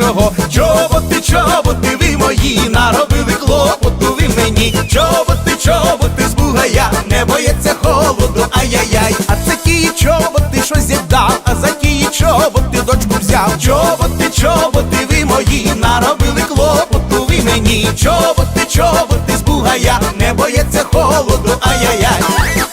Чоботи, чоботи, ви мої, наробили клопоту ви мені. Чоботи, чоботи з бугая, не боїться холоду, ай-яй-яй. А це ті чоботи, що з'їдав, а за ті чоботи дочку взяв. Чоботи, чоботи, ви мої, наробили клопоту ви мені. Чоботи, чоботи з бугая, не боїться холоду, ай-яй-яй.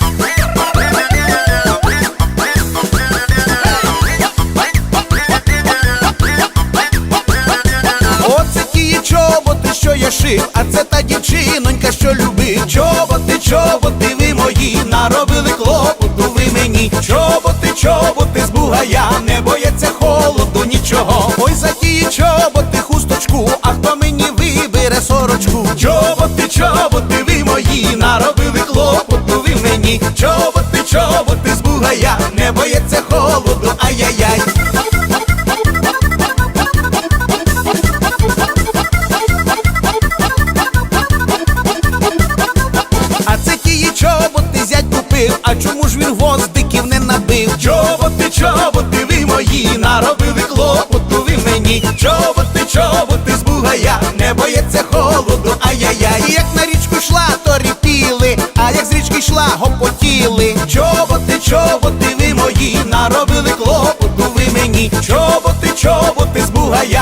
Та що любив. Чоботи, чоботи, ви мої, наробили клопоту ви мені. Чоботи, чоботи з бугая, не бояться холоду, нічого. Ой, за ті чоботи, хусточку, а хто мені вибере сорочку? Чоботи, чоботи, ви мої, наробили клопоту ви мені. Чоботи, чоботи з бугая, не бояться холоду, ай-яй-яй. Він гвоздиків не набив? Чоботи, чоботи, ви мої, наробили клопоту ви мені. Чоботи, чоботи з бугая, не боїться холоду, ай-яй-яй. Як на річку йшла, то ріпіли, а як з річки йшла, гопотіли. Чоботи, чоботи, ви мої, наробили клопоту ви мені. Чоботи, чоботи з бугая,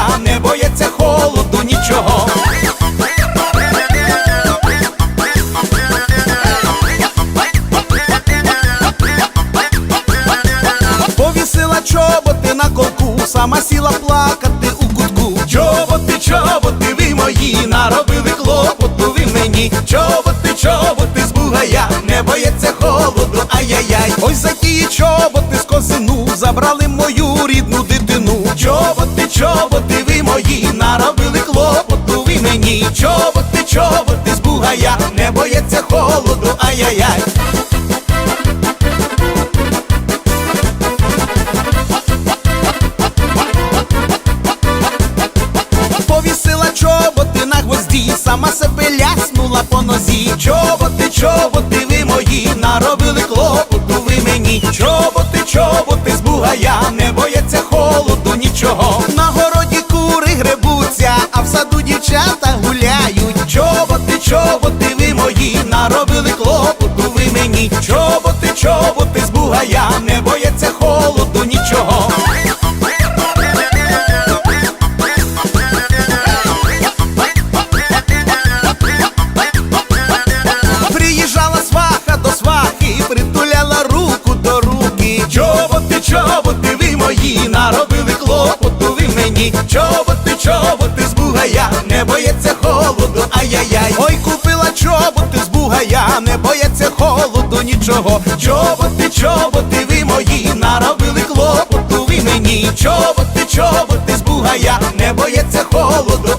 сама сіла плакати у кутку. Чоботи, чоботи, ви мої, наробили клопоту ви мені. Чоботи, чоботи з бугая, не боїться холоду, ай-яй-яй. Ось за ті чоботи з козину забрали мою рідну дитину. Чоботи, чоботи, ви мої, наробили клопоту ви мені. Чоботи, чоботи з бугая, не боїться холоду, ай-яй-яй. Сама себе ляснула по нозі. Чоботи, чоботи, ви мої, наробили клопоту ви мені. Чоботи, чоботи з бугая, не бояться холоду, нічого. На городі кури гребуться, а в саду дівчата гуляють. Чоботи, чоботи, ви мої, наробили клопоту ви мені. Чоботи, чоботи мені. Чоботи, чоботи з бугая, не боється холоду, ай-яй-яй. Ой, купила чоботи з бугая, не бояться холоду, нічого. Чоботи, чоботи, ви мої, наробили клопоту ви мені. Чоботи, чоботи з бугая, не бояться холоду,